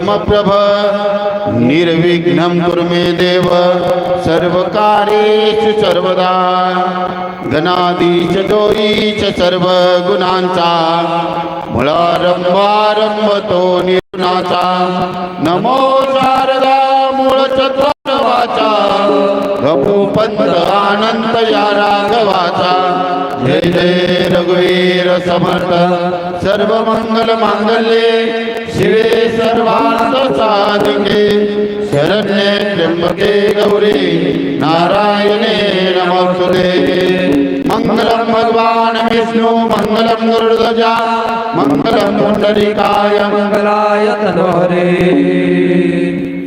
प्रभ निर्विघ्नं कुरु मे देव सर्वकारेषु सर्वदा। गणाधीश च सर्व गुणांचा मुळारंभारंभ तो निर्गुणाचा। नमो शारदा मूळ गपू पंत अनंत या राघवाचा। जय जय रघुवीर समर्थ सर्व मंगल मांगल्ये शिवे सर्वांत साधके शरण्ये त्र्यंबके गौरी नारायणे नमोस्तुते मंगलम भगवान विष्णु मंगलम गुरुध्वजा मंगलम पुंडरीकाय मंगलाय तनोहरे।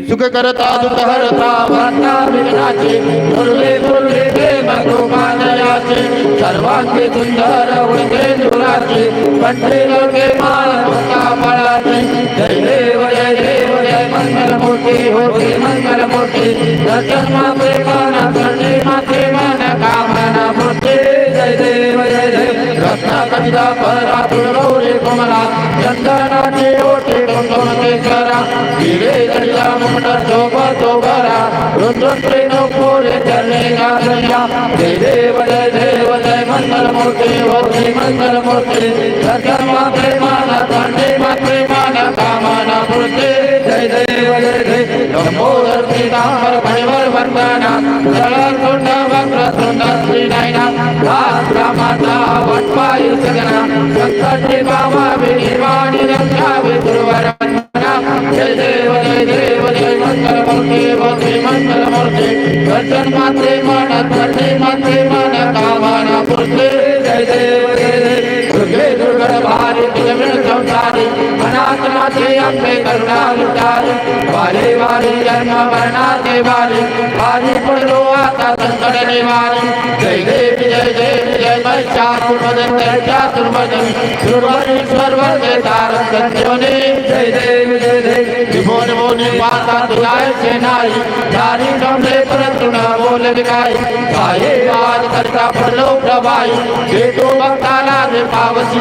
सुख करता दुख हरता वार्ता विघ्नाचे दुर्वे ते प्रेम कृपादयाचे सर्वांचे सुंदर उडते दुराचे कंठे लोके माळ मुक्ता फळाचे जय देव जय देव जय मंगल मूर्ती होते मंगल मूर्ती. दर्शन माते काना करणे माते मन कामना मूर्ती जय देव जय देव. रत्ना कविता परा गौरे कोमला चंदनाचे जडिया मुकुट शोभा शोभरा रुद्रे नोपोरे चरणे गाजया जय देव जय देव जय मंगल मूर्ती होती मंगल मूर्ती दर्शन माते माना कंडे माते कामना मूर्ती जय देव जय देव लंबोदर पीतांबर फणिवर वंदना जळाल तोंड वक्र तोंड श्री नयना रात्रा माता वटपाई सगना संकटे बाबा विनिर्वाणी मूर्ती दर्शन मात्रे मन धरणी मात्रे मन कामना मूर्ती जय देव जय दुर्गे दुर्गण भारी तुझमिळ संसारी। अनाथ माते अंबे करुणा लुटारी। वारे वारे जन्म मरणाचे वारे। वारी पडलो आता संकट निवारी। जय देव जय देव जय महिषासुरमदन जय चातुर्मदन सुरवरीश्वर वंदे तारक संजीवनी जय देव जय देव। त्रिभुवन भुवनी माता तुलाय सेनाई। न बोल वाद करता पडलो प्रभाई। भेटो भक्ताला रे पावस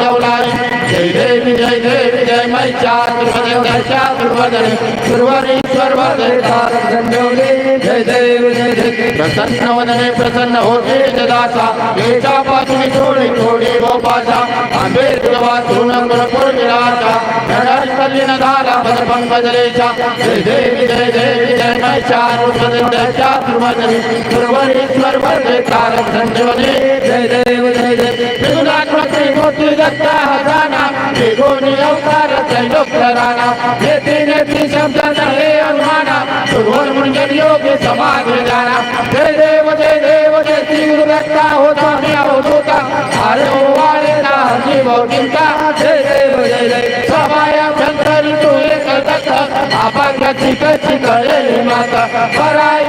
जय जय देव जय महिषासुरमदन जय जय जय प्रसन्न वदने प्रसन्न होते जदासा येचा थोडी थोडी गोपाचा आंबे तुळवा तृण विराचा झाला जय जय विजय जय विजय उपदन जय सुरवरीश्वर वंदे तारक संजीवनी जय देव जय देव त्रिगुणात्मके मोती दत्ता हजाना त्रिगुणी अवतार त्रैलोक राणा नेती नेती शब्द हे अनुमाना सुरवर मुंजन योग समाधी जाना जय देव जय देव जय तीव्र व्यक्ता होता मी अवधूता हरे ओ ना जीव चिंता जय देव जय जय सभाया शंकर तू एक दत्त अभंग चिक चिक रे माता पराय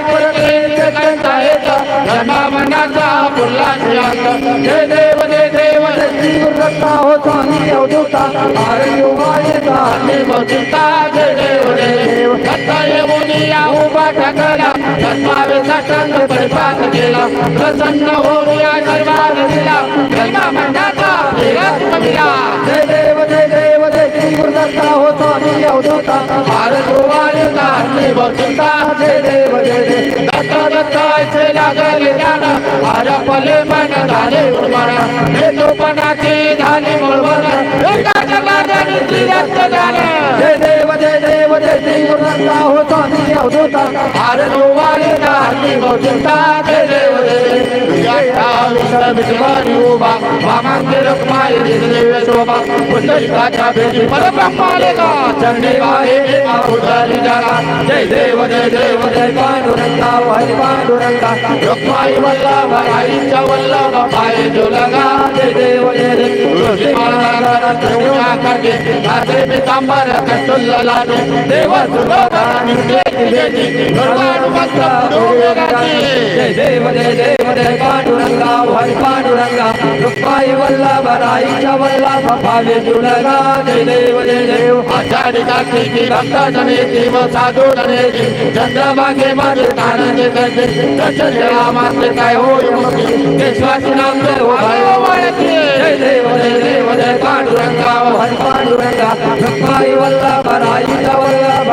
जय देव जय देव जय तीव्र व्यक्ता होता मी अवधूता अरे ओ वारे ना जीव चिंता जय देव जय देव दत्ता येऊनिया उभा टाकला जन्मावे साष्टांग परिपाक केला प्रसन्न होऊन आशीर्वाद दिला जन्मा मंडाचा विराज कविला जय देव जय देव जय श्री गुरुदत्ता होता मी अवधूता भारत वायुता मी बचिता जय देव जय देव दत्ता दत्ता ऐसे लागले ज्ञान आपले मन झाले उर्वर. हे तोपणाचे झाले मुळवण एका जगाने श्रीरस्त झाले. हे देव जय देव जय श्री गुरुदत्ता होता अवधूता. भारत देव उभा वामांचे रखमाई देव शोभा पुंडलिकाच्या भेटी परब्रह्मालेगा चंडी वाहे उदारी जागा। जय देव जय देव जय पांडुरंगा हरी पांडुरंगा। रखमाई वल्लभ आईच्या वल्लभ पाय जोलगा जय देव जय देव। तुळशी माळा त्रिपुरा करके नाचे पितांबर कस्तुल्ल लाडू देव सुलोभा देव भेटी भगवान मस्त जय देव जय देव जय पांडुरंगा भाई पांडुरंगा रुपाई वल्ला राईच्या वल्लभ भावे जुलगा जय देव जय देव. आषाढी कार्तिकी भक्त जनेती व साधू जनेती चंद्रभागे माझे कानाचे करते दर्शन देवा मात्र काय होय मुक्ती. विश्वासी नाम देव हो भायो हो वाळती जय देव जय देव जय पांडुरंगा भाई पांडुरंगा रुपाई वल्ला राईच्या वल्लभ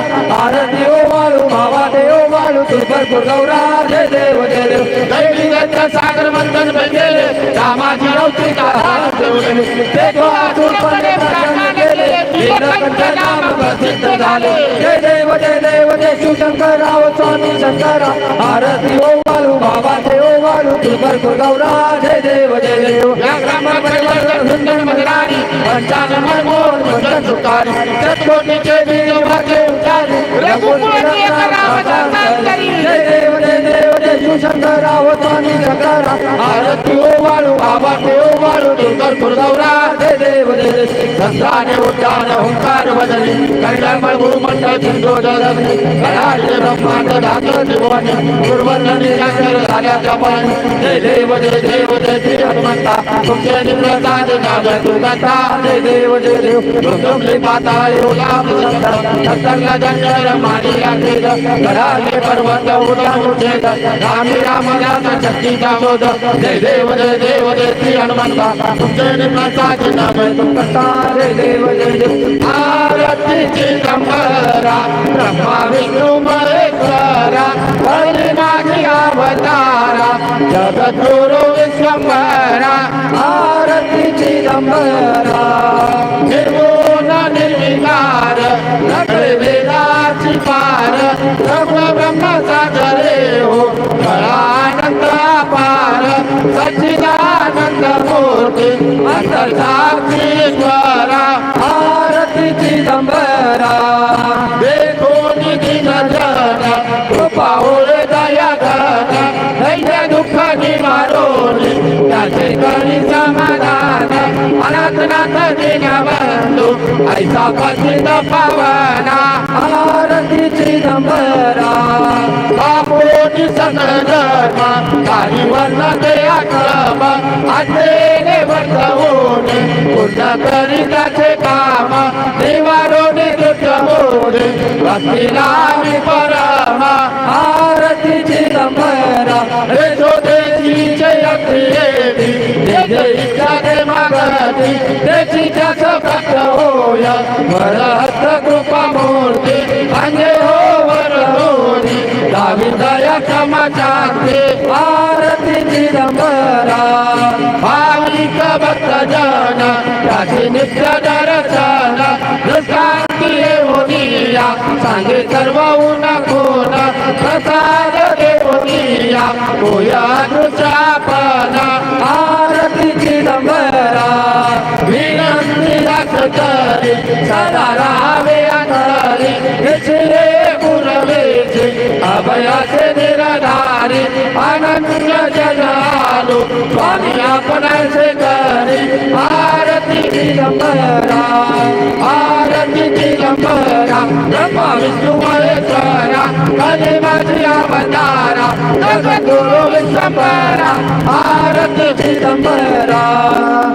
शंकरा भावा देव गौरा जय देव जय देव सागर मंथन बनलेले रामाची रौत्री ते प्रार्थना केले नीलकंठ नाम प्रसिद्ध झाले जय देव जय देव जय शिवशंकराव स्वामी शंकर आरती ओ वाळू बाबा देव तू कर्पूर गौरा जय देव जय देव. या ग्रामपरिवर्तन सुंदर मजरारी पंचानन मनमोहन वंदन सुकारी चतकोटीचे बीज उचारी रघुकुळाची एक रामाचा करी जय देव जय देव जय शिवशंकराव स्वामी शंकरा आरती ओ वाळू बाबा देव वाळू दुर्गर कुरगौरा जय देव जय देव संस्थाने उद्यान ओंकार बदली. कल्याण गुरुमंडळ सिंधू जगदली कलाचे ब्रह्मांड धातू त्रिभुवनी. गुरुवर्णनी शंकर झाल्याच्या पाणी जय देव जय देव जय श्री हनुमंता. तुमचे निम्रता नाम तुगता जय देव जय देव. तुमली पाता योगा सत्तरला जंजर मानिया तेज कराले पर्वत उडा उठेद रामी राम राम शक्तीचा शोध जय देव जय देव जय श्री हनुमंता तुमचे निम्रता नाम तुगता जय देव जय देव आरती चिदंबरा ब्रह्मा विष्णु महेश्वरा हरी माझी अवतारा जगद्गुरु विश्वंभरा आरती चिदंबरा निर्गुण निर्विकार नगर वेदाची पार सर्व ब्रह्म सागरे हो आनंद सच्चिदानंद मूर्ती अंतर्साक्षीश्वरा आरती चिदंबरा। देखो निधी नजर कृपा होय दया घन दैन्य दुःख निवारोन त्याचे करी समाधान अनाथनाथ दीनबंधू ऐसा पतित पवना। आरती चिदंबरा। बापोनी सकळ काही वर्ण ते अक्रम आतेने वर्तवून पूर्ण करी काम निवारोने दुःख मोरे भक्तीला मी परम इच्छा ते मागती त्याची त्याच भक्त कृपा मूर्ती जाते आरती चिदंबरा भाविक भक्त जाना त्याची नित्य दर्शन दृष्टांती होनिया सांगे सर्व उन कोण प्रसाद देवनिया कोया दृशापना अभयाचे निराधारी अनंत जनालो स्वामी आपणाचे करी आरती आरती चिदंबरा ब्रह्मा विष्णू महेश्वरा कले माझी अवतारा जगद्गुरु विश्वंभरा आरती चिदंबरा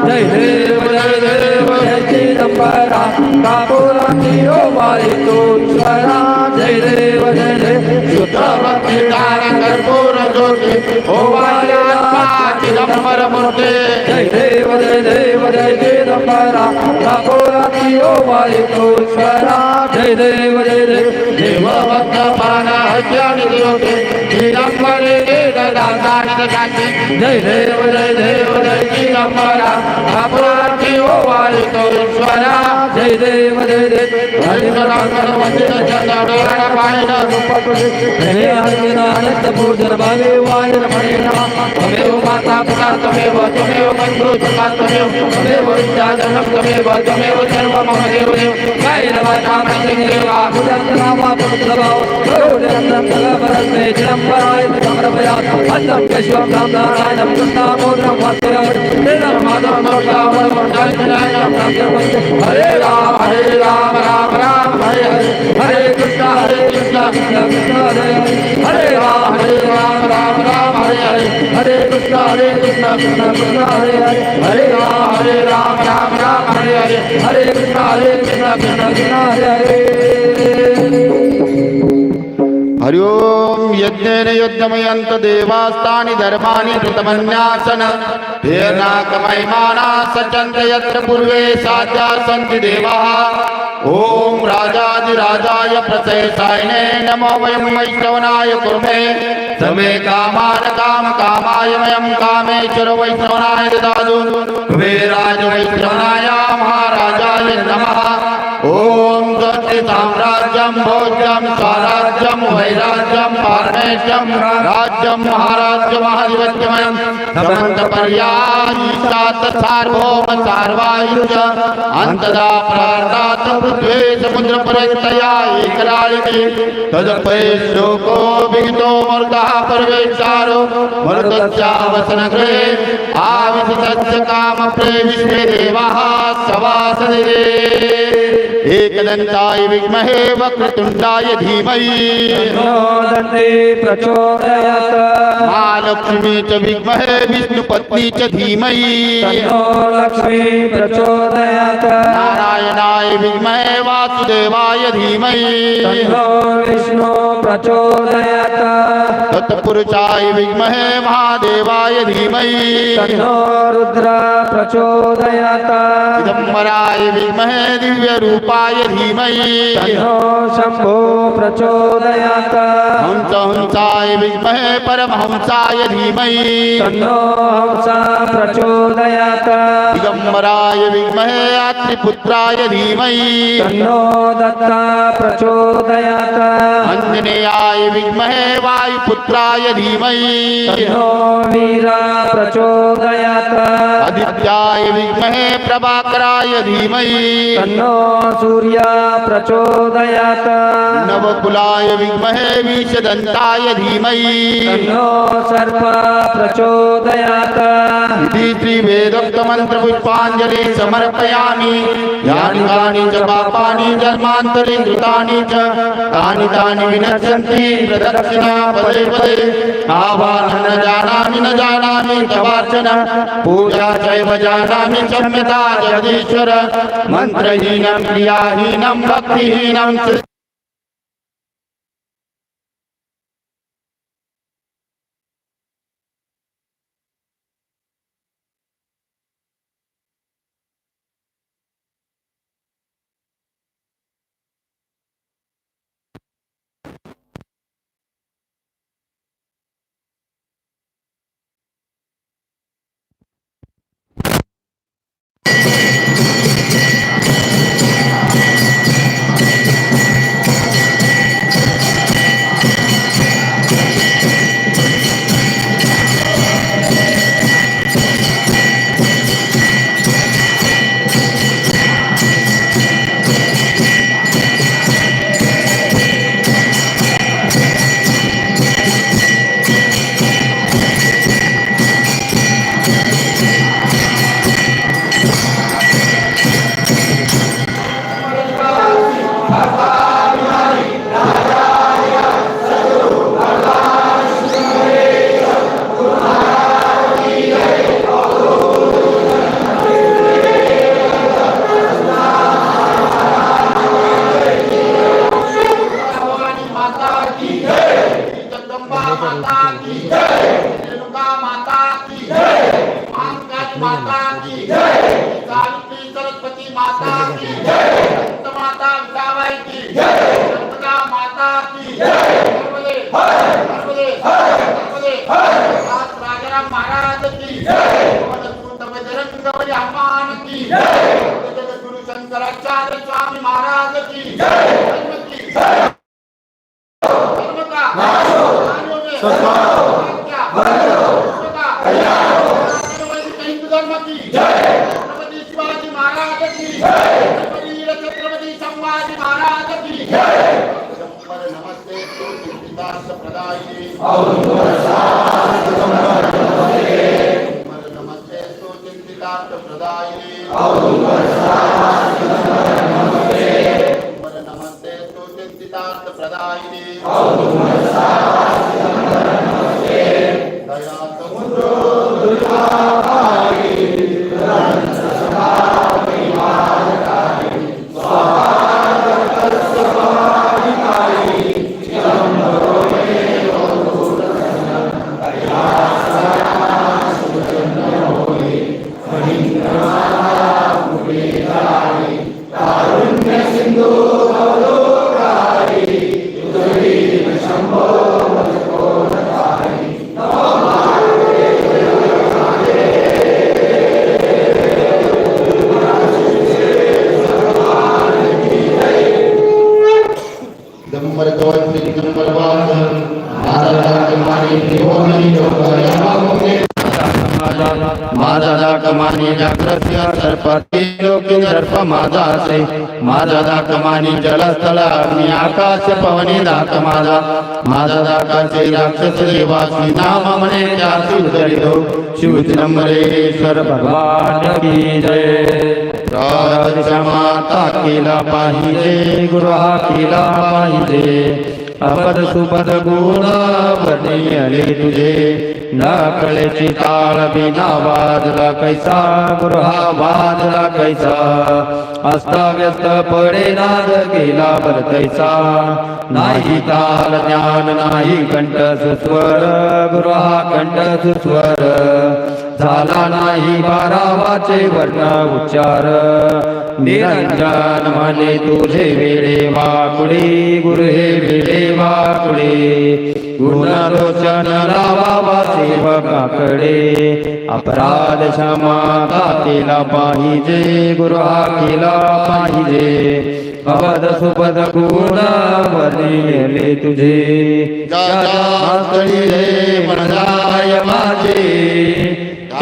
जय देव जय देव जय चिदंबरा कापुराती ओ वारी तो ईश्वरा जय देव जय देव कर्पूर ज्योती जय देव जय देव जय कापुराती ओ वारी तो ईश्वरा जय देव जय देव देव भक्त मान ज्ञानी ज्योती चिदंबरे दादानी दाती जय देव जय देव जय चिदंबरा अपराधी ओवाई तो ईश्वरा जय देव जय देव हरिनाम वंदित चंद्र पायन हे हरिनाथ पूजन भावे वायन मणिना हमें तमे तव्हांजा तवेव जनम मम देव हरे राम हरे राम राम राम हर हरे कृष्ण हरे कृष्ण कृष्ण कृष्ण हरे हरे हरे राम हरे राम राम राम हरे हरे हरे कृष्ण हरे कृष्ण कृष्ण कृष्ण हरे हरे हरे राम हरे राम राम राम हरे हरे हरे कृष्ण हरे कृष्ण कृष्ण कृष्ण हरे हरे। हरि ओम यज्ञेन यज्ञमयन्त देवास्तानि धर्माणि कृतमन्यासन। हेर्नाकमयमाना सचन्त यत्र पूर्वे साध्या सन्ति देवाः। ॐ राजाधिराजाय प्रशयसायिने नमो वयं वैष्णवनाय कुर्मे समे कामान काम कामाय वयं कामेश्वर वैष्णवनाय ददातु। कुबेराज वैष्णवनाय महाराजाय नमः। ॐ गति साम्राज्यं भोज्यं स्वराज्यं वैराज्यं पारमेश्यं राज्यं महाराज्यमहाधिपत्यमयं समन्तपर्यायीशात् सार्वभौम सार्वायुज अन्तदा प्रार्दात् पृथ्वे समुद्रपर्यन्तया एकराळिके तदपये श्लोको विहितो मरुतः पर्वेक्षारो मरुतस्यावसनगृहे आविशतस्य कामप्रे विश्वे देवाः सवासदिरे एकदन्ताय विद्महे वक्रतुण्डाय धीमहि। दन्ते प्रचोदयात्। महालक्ष्मी च विद्महे विष्णुपत्नी च धीमहि। लक्ष्मी प्रचोदयात्। नारायणाय विद्महे वासुदेवाय धीमहि। विष्णु प्रचोदयात्। तत्पुरुषाय विद्महे महादेवाय धीमहि। रुद्र प्रचोदयात्। चिदम्बराय विद्महे दिव्यरूपाय धीमहि। तन्नो शम्भो प्रचोदयात्। हंस हंसाय विद्महे परमहंसाय धीमहि। तन्नो हंसा प्रचोदयात्। दिगम्बराय विद्महे अत्रिपुत्राय धीमहि। तन्नो दत्ता प्रचोदयात्। आञ्जनेयाय विद्महे वायुपुत्राय धीमहि। तन्नो वीरा प्रचोदयात्। आदित्याय विद्महे प्रभाकराय धीमहि। तन्नो सूर्य प्रचोदयात्। नवकुलाय विद्महे विषदन्ताय धीमहि। तन्नो सर्प प्रचोदयात्। श्रीवेदोक्तमन्त्रपुष्पाञ्जलि समर्पयामि। यानि कानि च पापानि जन्मान्तरे कृतानि च तानि तानि विनश्यन्ति प्रदक्षिणा पदे। पदे आवाहन न जानामि न जानामि तवार्चन पूजा चैव जानामि क्षम्यता जगदीश्वर। मन्त्रहीनं ইলাহিনাম ভক্তিহীনাম Rapaz! गुरु शंकराचार्य स्वामी महाराज की जय ಪ್ರದಾಯಿನಿ Amém. माझा असे माझा दाक मानी जलस्थळ अग्नी आकाश पवने दाक माझा. माझा दाकाचे राक्षस देवासी नाम म्हणे त्यासी उदरितो शिवचिदंबरेश्वर भगवान की जय. राजा माता केला पाहिजे गृहा केला पाहिजे. अपद सुपद गुण बने तुझे. न कळेची ताळ बिना वाजला कैसा गृहा वाजला कैसा? अस्ताव्यस्त पडे नाद केला बर कैसा नाही ताल ज्ञान नाही कंठ सुस्वर गृहा कंठ सुस्वर. झाला नाही बारावाचे वर्ण उच्चार. निरंजन म्हणे तुझे वेळे वाकुडे गुरु हे वेळे वाकुडे गुणलोचन लावा सेवकाकडे. अपराध क्षमा केला पाहिजे गुरु केला पाहिजे. अवध सुपद गुण वर्णिले तुझे. जाय माझे.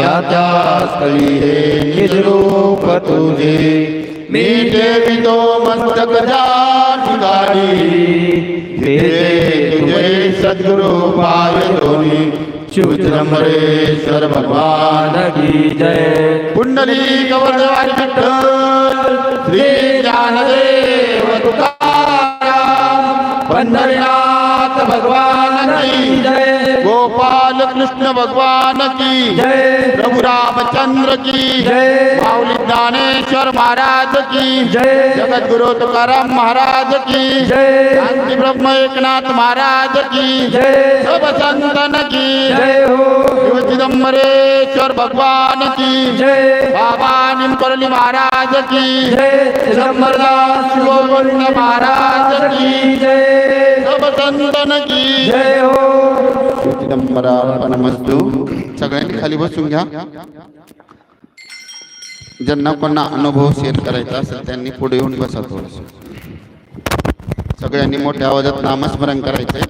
त्या त्या स्थळी तुझे मी ठेवितो मस्तक जा ठिकाणी तुझे सद्गुरु पाय दोन्ही भगवान की जय पुंडली कवरवारी श्री ज्ञानदेव तुकाराम पंढरीनाथ भगवान की जय कृष्ण भगवान की। जय। प्रभु रामचंद्र की। जय। माऊली ज्ञानेश्वर महाराज की। जय। जगद्गुरु तुकाराम महाराज की। जय। शांती ब्रह्म एकनाथ महाराज की। जय। सब संतन की। जय हो। शिव चिदंबरेश्वर भगवान की। जय। बाबा निमकरली महाराज की। जय। गोविंद महाराज की। जय। सब संतन की। जय हो। चिदंबरापणमस्तू सगळ्यांनी खाली बसून घ्या. ज्यांना कोणा अनुभव शेअर करायचा असेल त्यांनी पुढे येऊन बसा थोडस. सगळ्यांनी मोठ्या आवाजात नामस्मरण करायचंय.